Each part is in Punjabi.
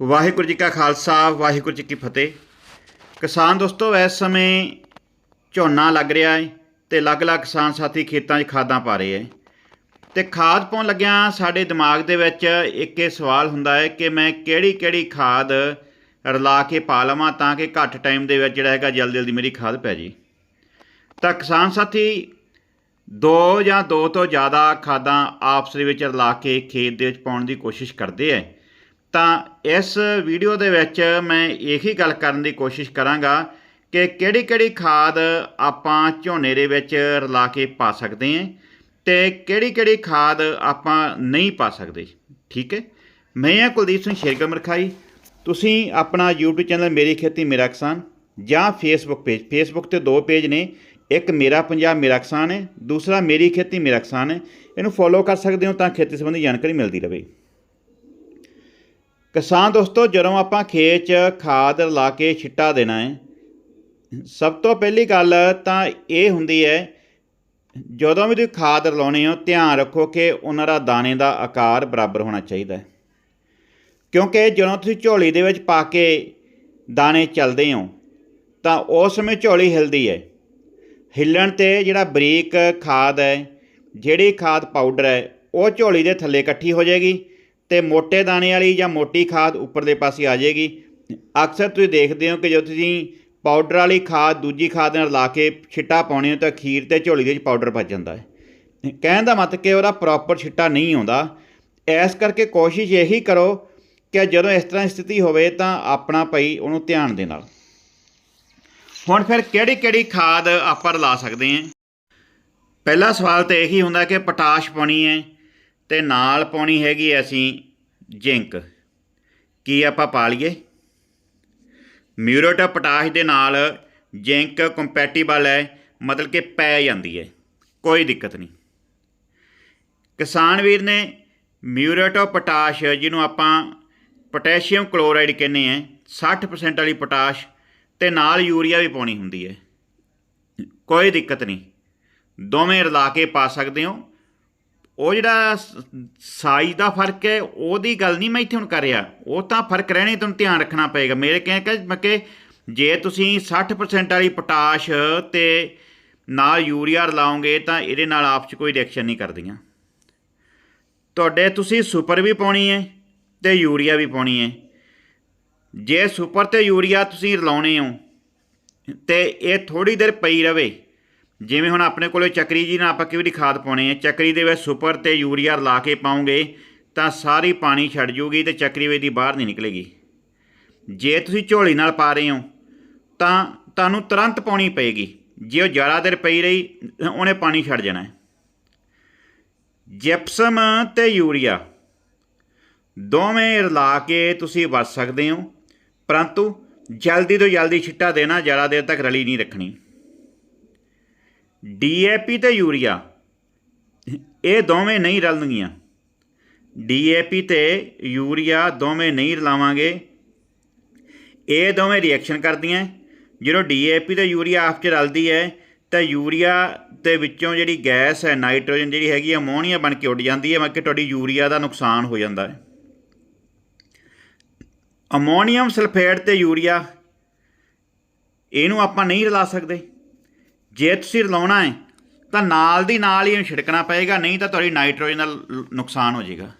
ਵਾਹਿਗੁਰੂ ਜੀ ਕਾ ਖਾਲਸਾ, ਵਾਹਿਗੁਰੂ ਜੀ ਕੀ ਫਤਿਹ। ਕਿਸਾਨ ਦੋਸਤੋ, ਇਸ ਸਮੇਂ ਝੋਨਾ ਲੱਗ ਰਿਹਾ ਹੈ ਤੇ ਅਲੱਗ-ਅਲੱਗ ਕਿਸਾਨ ਸਾਥੀ ਖੇਤਾਂ 'ਚ ਖਾਦਾਂ ਪਾ ਰਹੇ ਹੈ ਤੇ ਖਾਦ ਪਾਉਣ ਲੱਗਿਆਂ ਸਾਡੇ ਦਿਮਾਗ ਦੇ ਵਿੱਚ ਇੱਕ ਇਹ ਸਵਾਲ ਹੁੰਦਾ ਹੈ ਕਿ ਮੈਂ ਕਿਹੜੀ-ਕਿਹੜੀ ਖਾਦ ਰਲਾ ਕੇ ਪਾ ਲਵਾਂ ਤਾਂ ਕਿ ਘੱਟ ਟਾਈਮ ਦੇ ਵਿੱਚ ਜਿਹੜਾ ਹੈਗਾ ਜਲਦੀ ਜਲਦੀ ਮੇਰੀ ਖਾਦ ਪੈ ਜੇ ਤਾਂ ਕਿਸਾਨ ਸਾਥੀ, ਦੋ ਜਾਂ ਦੋ ਤੋਂ ਜ਼ਿਆਦਾ ਖਾਦਾਂ ਆਪਸ ਦੇ ਵਿੱਚ ਰਲਾ ਕੇ ਖੇਤ ਦੇ ਵਿੱਚ ਪਾਉਣ ਦੀ ਕੋਸ਼ਿਸ਼ ਕਰਦੇ ਹੈ ਤਾਂ ਇਸ ਵੀਡੀਓ ਦੇ ਵਿੱਚ ਮੈਂ ਇਹੀ ਗੱਲ ਕਰਨ ਦੀ ਕੋਸ਼ਿਸ਼ ਕਰਾਂਗਾ ਕਿ ਕਿਹੜੀ-ਕਿਹੜੀ ਖਾਦ ਆਪਾਂ ਝੋਨੇ ਦੇ ਵਿੱਚ ਰਲਾ ਕੇ ਪਾ ਸਕਦੇ ਹਾਂ ਤੇ ਕਿਹੜੀ-ਕਿਹੜੀ ਖਾਦ ਆਪਾਂ ਨਹੀਂ ਪਾ ਸਕਦੇ। ਠੀਕ ਹੈ? ਮੈਂ ਹਾਂ ਕੁਲਦੀਪ ਸਿੰਘ ਸ਼ੇਰਗਲ ਮਰਖਾਈ। ਤੁਸੀਂ ਆਪਣਾ YouTube ਚੈਨਲ ਮੇਰੀ ਖੇਤੀ, ਮੇਰਾ ਕਿਸਾਨ ਜਾਂ Facebook ਪੇਜ। Facebook ਤੇ ਦੋ ਪੇਜ ਨੇ। ਇੱਕ ਮੇਰਾ ਪੰਜਾਬ, ਮੇਰਾ ਕਿਸਾਨ ਹੈ। ਦੂਸਰਾ ਮੇਰੀ ਖੇਤੀ, ਮੇਰਾ ਕਿਸਾਨ ਹੈ। ਇਹਨੂੰ ਫੋਲੋ ਕਰ ਸਕਦੇ ਹੋ ਤਾਂ ਖੇਤੀ ਸੰਬੰਧੀ ਜਾਣਕਾਰੀ ਮਿਲਦੀ ਰਹੇ। ਕਿਸਾਨ ਦੋਸਤੋ, ਜਦੋਂ ਆਪਾਂ ਖੇਤ 'ਚ ਖਾਦ ਲਾ ਕੇ ਛਿੱਟਾ ਦੇਣਾ ਹੈ, ਸਭ ਤੋਂ ਪਹਿਲੀ ਗੱਲ ਤਾਂ ਇਹ ਹੁੰਦੀ ਹੈ, ਜਦੋਂ ਵੀ ਤੁਸੀਂ ਖਾਦ ਲਾਉਣੇ ਹੋ, ਧਿਆਨ ਰੱਖੋ ਕਿ ਉਹਨਾਂ ਦਾ ਦਾਣੇ ਦਾ ਆਕਾਰ ਬਰਾਬਰ ਹੋਣਾ ਚਾਹੀਦਾ ਹੈ। ਕਿਉਂਕਿ ਜਦੋਂ ਤੁਸੀਂ ਝੋਲੀ ਦੇ ਵਿੱਚ ਪਾ ਕੇ ਦਾਣੇ ਚੱਲਦੇ ਹੋ, ਤਾਂ ਉਸ ਸਮੇਂ ਝੋਲੀ ਹਿਲਦੀ ਹੈ। ਹਿੱਲਣ ਤੇ ਜਿਹੜਾ ਬਰੀਕ ਖਾਦ ਹੈ, ਜਿਹੜੀ ਖਾਦ ਪਾਊਡਰ ਹੈ, ਉਹ ਝੋਲੀ ਦੇ ਥੱਲੇ ਇਕੱਠੀ ਹੋ ਜਾਏਗੀ ਤੇ ਮੋٹے ਦਾਣੇ ਵਾਲੀ ਜਾਂ ਮੋਟੀ ਖਾਦ ਉੱਪਰਲੇ ਪਾਸੇ ਆ ਜਾਏਗੀ। ਅਕਸਰ ਤੁਸੀਂ ਦੇਖਦੇ ਹੋ ਕਿ ਜਦੋਂ ਤੁਸੀਂ ਪਾਊਡਰ ਵਾਲੀ ਖਾਦ ਦੂਜੀ ਖਾਦ ਨਾਲ ਲਾ ਕੇ ਛਿੱਟਾ ਪਾਉਣੇ ਹੋ ਤਾਂ ਖੀਰ ਤੇ ਝੋਲੀ ਦੇ ਵਿੱਚ ਪਾਊਡਰ ਵੱਜ ਜਾਂਦਾ ਹੈ। ਕਹਿਣ ਦਾ ਮਤਲਬ ਕਿ ਉਹਦਾ ਪ੍ਰੋਪਰ ਛਿੱਟਾ ਨਹੀਂ ਆਉਂਦਾ। ਇਸ ਕਰਕੇ ਕੋਸ਼ਿਸ਼ ਇਹੀ ਕਰੋ ਕਿ ਜਦੋਂ ਇਸ ਤਰ੍ਹਾਂ ਸਥਿਤੀ ਹੋਵੇ ਤਾਂ ਆਪਣਾ ਭਾਈ ਉਹਨੂੰ ਧਿਆਨ ਦੇ ਨਾਲ। ਹੁਣ ਫਿਰ ਕਿਹੜੀ ਕਿਹੜੀ ਖਾਦ ਆਪਾਂ ਲਾ ਸਕਦੇ ਹਾਂ? ਪਹਿਲਾ ਸਵਾਲ ਤਾਂ ਇਹੀ ਹੁੰਦਾ ਕਿ ਪੋਟਾਸ਼ ਪਾਉਣੀ ਹੈ। ਤੇ ਨਾਲ ਪਾਉਣੀ ਹੈਗੀ ਅਸੀਂ ਜ਼ਿੰਕ। ਕੀ ਆਪਾਂ ਪਾ ਲਈਏ? ਮਿਊਰੇਟ ਆਫ ਪੋਟਾਸ਼ ਦੇ ਨਾਲ ਜ਼ਿੰਕ ਕੰਪੈਟੀਬਲ ਹੈ, ਮਤਲਬ ਕਿ ਪੈ ਜਾਂਦੀ ਹੈ। ਕੋਈ ਦਿੱਕਤ ਨਹੀਂ। ਕਿਸਾਨ ਵੀਰ ਨੇ ਮਿਊਰੇਟ ਆਫ ਪੋਟਾਸ਼, ਜਿਹਨੂੰ ਆਪਾਂ ਪੋਟਾਸ਼ੀਅਮ ਕਲੋਰਾਈਡ ਕਹਿੰਦੇ ਆ 60% ਵਾਲੀ ਪੋਟਾਸ਼ ਤੇ ਨਾਲ ਯੂਰੀਆ ਵੀ ਪਾਉਣੀ ਹੁੰਦੀ ਹੈ। ਕੋਈ ਦਿੱਕਤ ਨਹੀਂ। ਦੋਵੇਂ ਰਲਾ ਕੇ ਪਾ ਸਕਦੇ ਹੋ। ਉਹ ਜਿਹੜਾ ਸਾਈਜ਼ ਦਾ ਫ਼ਰਕ ਹੈ, ਉਹਦੀ ਗੱਲ ਨਹੀਂ ਮੈਂ ਇੱਥੇ ਹੁਣ ਕਰ ਰਿਹਾ। ਉਹ ਤਾਂ ਫ਼ਰਕ ਰਹਿਣੇ ਤੁਹਾਨੂੰ ਧਿਆਨ ਰੱਖਣਾ ਪਏਗਾ। ਮੇਰੇ ਕਹਿ ਕਿ ਮੈਂ ਕਿ ਜੇ ਤੁਸੀਂ 60% ਵਾਲੀ ਪੋਟਾਸ਼ ਤੇ ਨਾਲ ਯੂਰੀਆ ਰਲਾਓਗੇ ਤਾਂ ਇਹਦੇ ਨਾਲ ਆਪ 'ਚ ਕੋਈ ਰਿਐਕਸ਼ਨ ਨਹੀਂ ਕਰਦੀਆਂ। ਤੁਹਾਡੇ ਤੁਸੀਂ ਸੁਪਰ ਵੀ ਪਾਉਣੀ ਹੈ ਤੇ ਯੂਰੀਆ ਵੀ ਪਾਉਣੀ ਹੈ। ਜੇ ਸੁਪਰ ਤੇ ਯੂਰੀਆ ਤੁਸੀਂ ਰਲਾਉਣੇ ਹੋ, ਤੇ ਇਹ ਥੋੜੀ ਦੇਰ ਪਈ ਰਵੇ। ਜਿਵੇਂ ਹੁਣ ਆਪਣੇ ਕੋਲੇ ਚੱਕਰੀ ਜੀ ਨਾਲ ਆਪਾਂ ਕਿਹੜੀ ਖਾਦ ਪਾਉਣੇ ਹੈ? ਚੱਕਰੀ ਦੇ ਵਿੱਚ ਸੁਪਰ ਤੇ ਯੂਰੀਆ ਲਾ ਕੇ ਪਾਉਂਗੇ, ਤਾਂ ਸਾਰੀ ਪਾਣੀ ਛੱਡ ਜੂਗੀ ਤੇ ਚੱਕਰੀ ਵੇ ਦੀ ਬਾਹਰ ਨਹੀਂ ਨਿਕਲੇਗੀ। ਜੇ ਤੁਸੀਂ ਝੋਲੀ ਨਾਲ ਪਾ ਰਹੇ ਹੋ, ਤਾਂ ਤੁਹਾਨੂੰ ਤੁਰੰਤ ਪਾਉਣੀ ਪਏਗੀ। ਜੇ ਉਹ ਜ਼ਿਆਦਾ ਦੇਰ ਪਈ ਰਹੀ, ਉਹਨੇ ਪਾਣੀ ਛੱਡ ਜਾਣਾ ਹੈ। ਜਿਪਸਮ ਤੇ ਯੂਰੀਆ ਦੋਵੇਂ ਰਲਾ ਕੇ ਤੁਸੀਂ ਵਰਤ ਸਕਦੇ ਹੋ, ਪਰੰਤੂ ਜਲਦੀ ਤੋਂ ਜਲਦੀ ਛਿੱਟਾ ਦੇਣਾ ਜ਼ਿਆਦਾ ਦੇਰ ਤੱਕ ਰਲੀ ਨਹੀਂ ਰੱਖਣੀ। ਡੀਏਪੀ ਤੇ ਯੂਰੀਆ। ਇਹ ਦੋਵੇਂ ਨਹੀਂ ਰਲਣਗੀਆਂ। ਡੀਏਪੀ ਤੇ ਯੂਰੀਆ ਦੋਵੇਂ ਨਹੀਂ ਰਲਾਵਾਂਗੇ। ਇਹ ਦੋਵੇਂ ਰਿਐਕਸ਼ਨ ਕਰਦੀਆਂ। ਜਦੋਂ ਡੀਏਪੀ ਤੇ ਯੂਰੀਆ ਆਪਸ ਚ ਰਲਦੀ ਹੈ, ਤਾਂ ਯੂਰੀਆ ਦੇ ਵਿੱਚੋਂ ਜਿਹੜੀ ਗੈਸ ਹੈ, ਨਾਈਟ੍ਰੋਜਨ ਜਿਹੜੀ ਹੈਗੀ ਅਮੋਨੀਆ ਬਣ ਕੇ ਉੱਡ ਜਾਂਦੀ ਹੈ, ਮਤਲਬ ਕਿ ਤੁਹਾਡੀ ਯੂਰੀਆ ਦਾ ਨੁਕਸਾਨ ਹੋ ਜਾਂਦਾ ਹੈ। ਅਮੋਨੀਅਮ ਸਲਫੇਟ ਤੇ ਯੂਰੀਆ, ਇਹਨੂੰ ਆਪਾਂ ਨਹੀਂ ਰਲਾ ਸਕਦੇ। ਜੇ ਤੁਸੀਂ ਰਲਾਉਣਾ ਹੈ, ਤਾਂ ਨਾਲ ਦੀ ਨਾਲ ਹੀ ਇਹਨੂੰ ਛਿੜਕਣਾ ਪਏਗਾ, ਨਹੀਂ ਤਾਂ ਤੁਹਾਡੀ ਨਾਈਟ੍ਰੋਜਨ ਦਾ ਨੁਕਸਾਨ ਹੋ ਜਾਏਗਾ।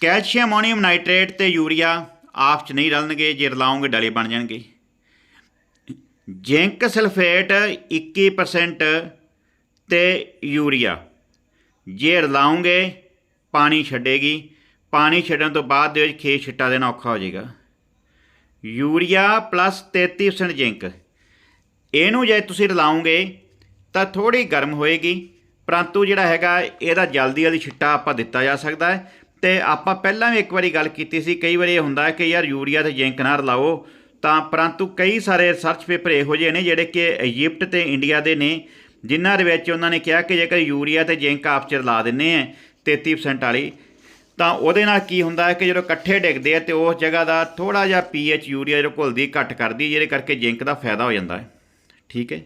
ਕੈਲਸ਼ੀਅਮ, ਅਮੋਨੀਅਮ ਨਾਈਟ੍ਰੇਟ ਤੇ ਯੂਰੀਆ ਆਪ ਚ ਨਹੀਂ ਰਲਣਗੇ, ਜੇ ਰਲਾਉਂਗੇ ਡਲੇ ਬਣ ਜਾਣਗੇ। ਜ਼ਿੰਕ ਸਲਫੇਟ 21% ਤੇ ਯੂਰੀਆ। ਜੇ ਰਲਾਉਂਗੇ ਪਾਣੀ ਛੱਡੇਗੀ। ਪਾਣੀ ਛੱਡਣ ਤੋਂ ਬਾਅਦ ਦੇ ਵਿੱਚ ਖੇਤ ਛਿੱਟਾ ਦੇਣਾ ਔਖਾ ਹੋ ਜਾਏਗਾ। Urea plus 33% zinc. ਇਹਨੂੰ ਜੇ ਤੁਸੀਂ ਰਲਾਓਗੇ ਤਾਂ ਥੋੜੀ ਗਰਮ ਹੋਏਗੀ, ਪਰੰਤੂ ਜਿਹੜਾ ਹੈਗਾ ਇਹਦਾ ਜਲਦੀ ਵਾਲੀ ਛਿੱਟਾ ਆਪਾਂ ਦਿੱਤਾ ਜਾ ਸਕਦਾ ਹੈ। ਤੇ ਆਪਾਂ ਪਹਿਲਾਂ ਵੀ ਇੱਕ ਵਾਰੀ ਗੱਲ ਕੀਤੀ ਸੀ, ਕਈ ਵਾਰੀ ਇਹ ਹੁੰਦਾ ਕਿ ਯਾਰ ਯੂਰੀਆ ਤੇ ਜ਼ਿੰਕ ਨਾ ਰਲਾਓ, ਤਾਂ ਪਰੰਤੂ ਕਈ ਸਾਰੇ ਰਿਸਰਚ ਪੇਪਰ ਇਹੋ ਜਿਹੇ ਨੇ ਜਿਹੜੇ ਕਿ ਇਜਿਪਟ ਤੇ ਇੰਡੀਆ ਦੇ ਨੇ, ਜਿਨ੍ਹਾਂ ਦੇ ਵਿੱਚ ਉਹਨਾਂ ਨੇ ਕਿਹਾ ਕਿ ਜੇਕਰ ਯੂਰੀਆ ਤੇ ਜ਼ਿੰਕ ਆਪ ਚ ਰਲਾ ਦਿੰਨੇ ਆ 33% ਵਾਲੀ, ਤਾਂ ਉਹਦੇ ਨਾਲ ਕੀ ਹੁੰਦਾ ਹੈ ਕਿ ਜਦੋਂ ਇਕੱਠੇ ਡਿੱਗਦੇ ਆ ਤੇ ਉਸ ਜਗ੍ਹਾ ਦਾ ਥੋੜਾ ਜਿਹਾ ਪੀਐਚ ਯੂਰੀਆ ਜੋ ਘੁਲਦੀ ਘੱਟ ਕਰਦੀ, ਜਿਹਦੇ ਕਰਕੇ ਜ਼ਿੰਕ ਦਾ ਫਾਇਦਾ ਹੋ ਜਾਂਦਾ ਹੈ। ਠੀਕ ਹੈ।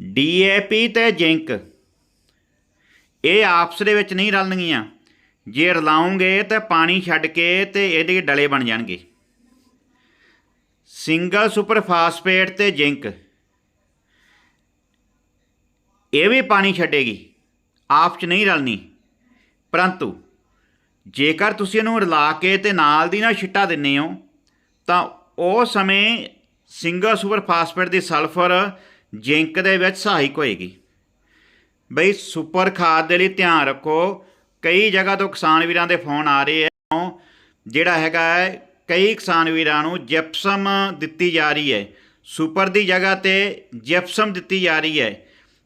ਡੀਏਪੀ ਤੇ ਜ਼ਿੰਕ। ਇਹ ਆਪਸ ਦੇ ਵਿੱਚ ਨਹੀਂ ਰਲਣਗੀਆਂ। ਜੇ ਰਲਾਉਂਗੇ ਤਾਂ ਪਾਣੀ ਛੱਡ ਕੇ ਤੇ ਇਹਦੇ ਡਲੇ ਬਣ ਜਾਣਗੇ। ਸਿੰਗਲ ਸੁਪਰ ਫਾਸਫੇਟ ਤੇ ਜ਼ਿੰਕ। ਇਹ ਵੀ ਪਾਣੀ ਛੱਡੇਗੀ। ਆਪ ਚ ਨਹੀਂ ਰਲਣੀ। ਪਰੰਤੂ ਜੇਕਰ ਤੁਸੀਂ ਇਹਨੂੰ ਰਲਾ ਕੇ ਤੇ ਨਾਲ ਦੀ ਨਾਲ ਛਿੱਟਾ ਦਿੰਨੇ ਹੋ, ਤਾਂ ਉਹ ਸਮੇਂ ਸਿੰਗਲ ਸੁਪਰ ਫਾਸਫੇਟ ਦੀ ਸਲਫਰ ਜ਼ਿੰਕ ਦੇ ਵਿੱਚ ਸਹਾਇਕ ਹੋਏਗੀ। ਬਈ ਸੁਪਰ ਖਾਦ ਦੇ ਲਈ ਧਿਆਨ ਰੱਖੋ, ਕਈ ਜਗ੍ਹਾ ਤੋਂ ਕਿਸਾਨ ਵੀਰਾਂ ਦੇ ਫੋਨ ਆ ਰਹੇ ਆ ਜਿਹੜਾ ਹੈਗਾ ਹੈ, ਕਈ ਕਿਸਾਨ ਵੀਰਾਂ ਨੂੰ ਜਿਪਸਮ ਦਿੱਤੀ ਜਾ ਰਹੀ ਹੈ। ਸੁਪਰ ਦੀ ਜਗ੍ਹਾ ਤੇ ਜਿਪਸਮ ਦਿੱਤੀ ਜਾ ਰਹੀ ਹੈ।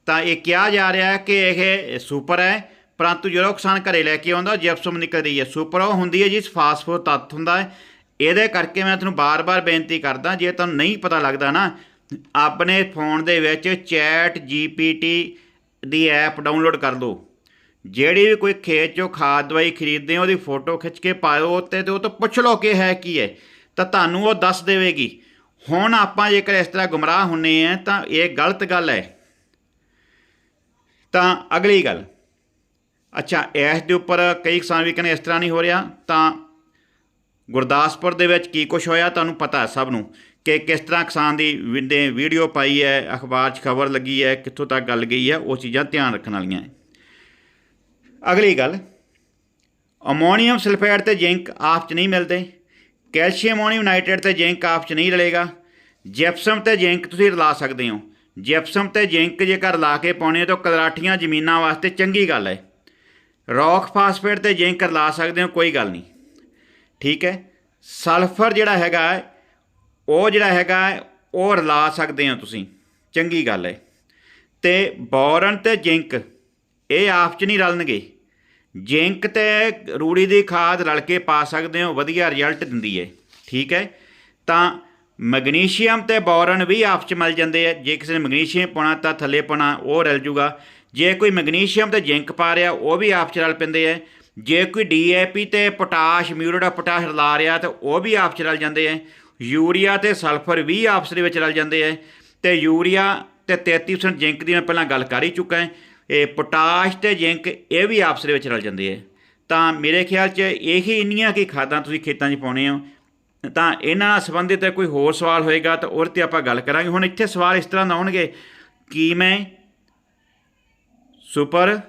ਤਾਂ ਇਹ ਕਿਹਾ ਜਾ ਰਿਹਾ ਹੈ ਕਿ ਇਹ ਸੁਪਰ ਹੈ, ਪਰੰਤੂ ਜਦੋਂ ਕਿਸਾਨ ਘਰੇ ਲੈ ਕੇ ਆਉਂਦਾ, ਜਿਪਸਮ ਨਿਕਲ ਰਹੀ ਹੈ। ਸੁਪਰ ਉਹ ਹੁੰਦੀ ਹੈ ਜਿਸ ਫਾਸਫੋਰ ਤੱਤ ਹੁੰਦਾ ਹੈ ਇਹਦੇ ਕਰਕੇ ਮੈਂ ਤੁਹਾਨੂੰ ਬਾਰ-ਬਾਰ ਬੇਨਤੀ ਕਰਦਾ, ਜੇ ਤੁਹਾਨੂੰ ਨਹੀਂ ਪਤਾ ਲੱਗਦਾ ਨਾ, ਆਪਣੇ ਫੋਨ ਦੇ ਵਿੱਚ ਚੈਟ ਜੀਪੀਟੀ ਦੀ ਐਪ ਡਾਊਨਲੋਡ ਕਰ ਲਓ। ਜਿਹੜੀ ਵੀ ਕੋਈ ਖੇਤ ਚੋਂ ਖਾਦ ਦਵਾਈ ਖਰੀਦਦੇ ਹੋ ਉਹਦੀ ਫੋਟੋ ਖਿੱਚ ਕੇ ਪਾਓ ਤੇ ਤੇ ਉਹ ਤੋਂ ਪੁੱਛ ਲਓ ਕਿ ਹੈ ਕੀ ਹੈ। ਤਾਂ ਤੁਹਾਨੂੰ ਉਹ ਦੱਸ ਦੇਵੇਗੀ। ਹੁਣ ਆਪਾਂ ਜੇਕਰ ਇਸ ਤਰ੍ਹਾਂ ਗੁੰਮਰਾਹ ਹੁੰਨੇ ਆ, ਤਾਂ ਇਹ ਗਲਤ ਗੱਲ ਹੈ। ਤਾਂ ਅਗਲੀ ਗੱਲ। ਅੱਛਾ, ਇਸ ਦੇ ਉੱਪਰ ਕਈ ਕਿਸਾਨ ਵੀ ਕਹਿੰਦੇ ਇਸ ਤਰ੍ਹਾਂ ਨਹੀਂ ਹੋ ਰਿਹਾ, ਤਾਂ ਗੁਰਦਾਸਪੁਰ ਦੇ ਵਿੱਚ ਕੀ ਕੁਝ ਹੋਇਆ ਤੁਹਾਨੂੰ ਪਤਾ ਹੈ ਸਭ ਨੂੰ ਕਿ ਕਿਸ ਤਰ੍ਹਾਂ ਕਿਸਾਨ ਦੀ ਵਿੰਦੇ ਵੀਡੀਓ ਪਾਈ ਹੈ, ਅਖਬਾਰ 'ਚ ਖਬਰ ਲੱਗੀ ਹੈ, ਕਿੱਥੋਂ ਤੱਕ ਗੱਲ ਗਈ ਹੈ, ਉਹ ਚੀਜ਼ਾਂ ਧਿਆਨ ਰੱਖਣ ਵਾਲੀਆਂ ਹੈ। ਅਗਲੀ ਗੱਲ, ਅਮੋਨੀਅਮ ਸਲਫੇਟ ਤੇ ਜ਼ਿੰਕ ਆਪ 'ਚ ਨਹੀਂ ਮਿਲਦੇ, ਕੈਲਸ਼ੀਅਮ ਅਮੋਨੀਅਮ ਨਾਈਟ੍ਰੇਟ ਤੇ ਜ਼ਿੰਕ ਆਪ 'ਚ ਨਹੀਂ ਰਲੇਗਾ, ਜਿਪਸਮ ਤੇ ਜ਼ਿੰਕ ਤੁਸੀਂ ਰਲਾ ਸਕਦੇ ਹੋ, ਜਿਪਸਮ ਤੇ ਜ਼ਿੰਕ ਜੇਕਰ ਲਾ ਕੇ ਪਾਉਣੇ ਤਾਂ ਕਲਰਾਠੀਆਂ ਜ਼ਮੀਨਾਂ ਵਾਸਤੇ ਚੰਗੀ ਗੱਲ ਹੈ। ਰੌਕ ਫਾਸਫੇਟ ਤੇ ਜ਼ਿੰਕ ਰਲਾ ਸਕਦੇ ਹੋ, ਕੋਈ ਗੱਲ ਨਹੀਂ। ਠੀਕ ਹੈ? ਸਲਫਰ ਜਿਹੜਾ ਹੈਗਾ, ਉਹ ਜਿਹੜਾ ਹੈਗਾ, ਉਹ ਰਲਾ ਸਕਦੇ ਹੋ ਤੁਸੀਂ। ਚੰਗੀ ਗੱਲ ਹੈ। ਤੇ ਬੋਰਨ ਤੇ ਜ਼ਿੰਕ, ਇਹ ਆਪ ਚ ਨਹੀਂ ਰਲਣਗੇ। ਜ਼ਿੰਕ ਤੇ ਰੂੜੀ ਦੀ ਖਾਦ ਰਲ ਕੇ ਪਾ ਸਕਦੇ ਹੋ ਵਧੀਆ ਰਿਜ਼ਲਟ ਦਿੰਦੀ ਹੈ। ਠੀਕ ਹੈ? ਤਾਂ ਮੈਗਨੀਸ਼ੀਅਮ ਤੇ ਬੋਰਨ ਵੀ ਆਪ ਚ ਮਿਲ ਜਾਂਦੇ ਆ। ਜੇ ਕਿਸੇ ਨੇ ਮੈਗਨੀਸ਼ੀਅਮ ਪਾਉਣਾ ਤਾਂ ਥੱਲੇ ਪਾਉਣਾ, ਉਹ ਰਲ ਜੂਗਾ। ਜੇ ਕੋਈ ਮੈਗਨੀਸ਼ੀਅਮ ਤੇ ਜ਼ਿੰਕ ਪਾ ਰਿਹਾ, ਉਹ ਵੀ ਆਪ ਚ ਰਲ ਪੈਂਦੇ ਆ। ਜੇ ਕੋਈ ਡੀਏਪੀ ਤੇ ਪੋਟਾਸ਼, ਮਿਊਰੇਟ ਆਫ ਪੋਟਾਸ਼ ਰਲਾ ਰਿਹਾ ਤਾਂ ਉਹ ਵੀ ਆਪਸ ਰਲ ਜਾਂਦੇ ਆ ਯੂਰੀਆ ਤੇ ਸਲਫਰ ਵੀ ਆਪਸ ਦੇ ਵਿੱਚ ਰਲ ਜਾਂਦੇ ਆ ਤੇ ਯੂਰੀਆ ਤੇ 33% ਜ਼ਿੰਕ ਦੀ ਮੈਂ ਪਹਿਲਾਂ ਗੱਲ ਕਰ ਹੀ ਚੁੱਕਾ ਹਾਂ ਇਹ ਪੋਟਾਸ਼ ਤੇ ਜ਼ਿੰਕ ਇਹ ਵੀ ਆਪਸ ਦੇ ਵਿੱਚ ਰਲ ਜਾਂਦੇ ਆ ਤਾਂ ਮੇਰੇ ਖਿਆਲ 'ਚ ਇਹੀ ਇੰਨੀਆਂ ਕੀ ਖਾਦਾਂ ਤੁਸੀਂ ਖੇਤਾਂ 'ਚ ਪਾਉਣੇ ਹੋ। ਤਾਂ ਇਹਨਾਂ ਨਾਲ ਸੰਬੰਧਿਤ ਕੋਈ ਹੋਰ ਸਵਾਲ ਹੋਏਗਾ ਤਾਂ ਉਹਦੇ ਤੇ ਆਪਾਂ ਗੱਲ ਕਰਾਂਗੇ। ਹੁਣ ਇੱਥੇ ਸਵਾਲ ਇਸ ਤਰ੍ਹਾਂ ਦਾ ਆਉਣਗੇ। ਕੀ ਮੈਂ? ਸੁਪਰ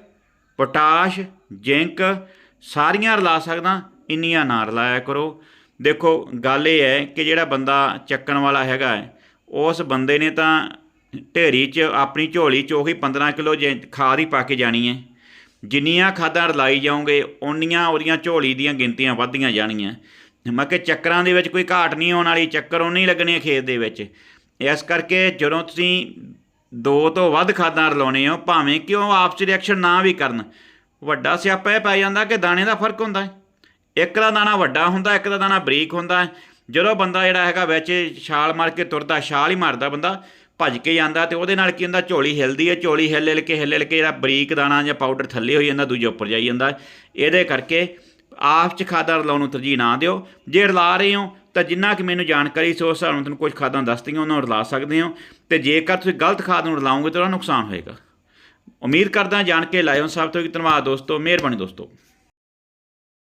ਪੋਟਾਸ਼, ਜ਼ਿੰਕ, ਸਾਰੀਆਂ ਰਲਾ ਸਕਦਾ, ਇੰਨੀਆਂ ਨਾ ਰਲਾਇਆ ਕਰੋ। ਦੇਖੋ, ਗੱਲ ਇਹ ਹੈ ਕਿ ਜਿਹੜਾ ਬੰਦਾ ਚੱਕਣ ਵਾਲਾ ਹੈਗਾ ਉਸ ਬੰਦੇ ਨੇ ਤਾਂ ਢੇਰੀ 'ਚ ਆਪਣੀ ਝੋਲੀ 'ਚ ਉਹੀ 15 ਕਿਲੋ ਜੇ ਖਾਦ ਹੀ ਪਾ ਕੇ ਜਾਣੀ ਹੈ। ਜਿੰਨੀਆਂ ਖਾਦਾਂ ਰਲਾਈ ਜਾਓਗੇ, ਓਨੀਆਂ ਉਹਦੀਆਂ ਝੋਲੀ ਦੀਆਂ ਗਿਣਤੀਆਂ ਵੱਧਦੀਆਂ ਜਾਣੀਆਂ। ਮੈਂ ਕਿ ਚੱਕਰਾਂ ਦੇ ਵਿੱਚ ਕੋਈ ਘਾਟ ਨਹੀਂ ਆਉਣ ਵਾਲੀ, ਚੱਕਰ ਉਹ ਨਹੀਂ ਲੱਗਣੇ ਖੇਤ ਦੇ ਵਿੱਚ। ਇਸ ਕਰਕੇ ਜਦੋਂ ਤੁਸੀਂ ਦੋ ਤੋਂ ਵੱਧ ਖਾਦਾਂ ਰਲਾਉਣੇ ਹੋ ਭਾਵੇਂ ਕਿ ਉਹ ਆਪਸ 'ਚ ਰਿਐਕਸ਼ਨ ਨਾ ਵੀ ਕਰਨ। ਵੱਡਾ ਸਿਆਪਾ ਇਹ ਪੈ ਜਾਂਦਾ ਕਿ ਦਾਣੇ ਦਾ ਫ਼ਰਕ ਹੁੰਦਾ ਹੈ। ਇੱਕ ਦਾ ਦਾਣਾ ਵੱਡਾ ਹੁੰਦਾ, ਇੱਕ ਦਾ ਦਾਣਾ ਬਰੀਕ ਹੁੰਦਾ ਜਦੋਂ ਬੰਦਾ ਜਿਹੜਾ ਹੈਗਾ ਵਿੱਚ ਛਾਲ ਮਾਰ ਕੇ ਤੁਰਦਾ, ਛਾਲ ਹੀ ਮਾਰਦਾ ਬੰਦਾ, ਭੱਜ ਕੇ ਜਾਂਦਾ ਤੇ ਉਹਦੇ ਨਾਲ ਕੀ ਹੁੰਦਾ, ਝੋਲੀ ਹਿਲਦੀ ਹੈ, ਝੋਲੀ ਹਿੱਲ ਹਿਲ ਕੇ ਹਿੱਲ ਹਿਲ ਕੇ ਜਿਹੜਾ ਬਰੀਕ ਦਾਣਾ ਜਾਂ ਪਾਊਡਰ ਥੱਲੇ ਹੋਈ ਜਾਂਦਾ, ਦੂਜੇ ਉੱਪਰ ਜਾਈ ਜਾਂਦਾ। ਇਹਦੇ ਕਰਕੇ ਆਪ ਚ ਖਾਦਾਂ ਰਲਾਉਣ ਨੂੰ ਤਰਜੀਹ ਨਾ ਦਿਓ। ਜੇ ਰਲਾ ਰਹੇ ਹੋ, ਤਾਂ ਜਿੰਨਾ ਕਿ ਮੈਨੂੰ ਜਾਣਕਾਰੀ ਸੋ, ਉਸ ਹਿਸਾਬ ਨਾਲ ਤੁਹਾਨੂੰ ਕੁਝ ਖਾਦਾਂ ਦੱਸਦੀਆਂ, ਉਹਨਾਂ ਨੂੰ ਰਲਾ ਸਕਦੇ ਹੋ। ਤੇ ਜੇਕਰ ਤੁਸੀਂ ਗਲਤ ਖਾਦ ਨੂੰ ਰਲਾਓਗੇ, ਤਾਂ ਉਹਦਾ ਨੁਕਸਾਨ ਹੋਏਗਾ। ਉਮੀਦ ਕਰਦਾ ਜਾਣ ਕੇ ਲਾਇਓ ਸਭ ਤੋਂ ਇੱਕ ਧੰਨਵਾਦ, ਦੋਸਤੋ, ਮਿਹਰਬਾਨੀ, ਦੋਸਤੋ।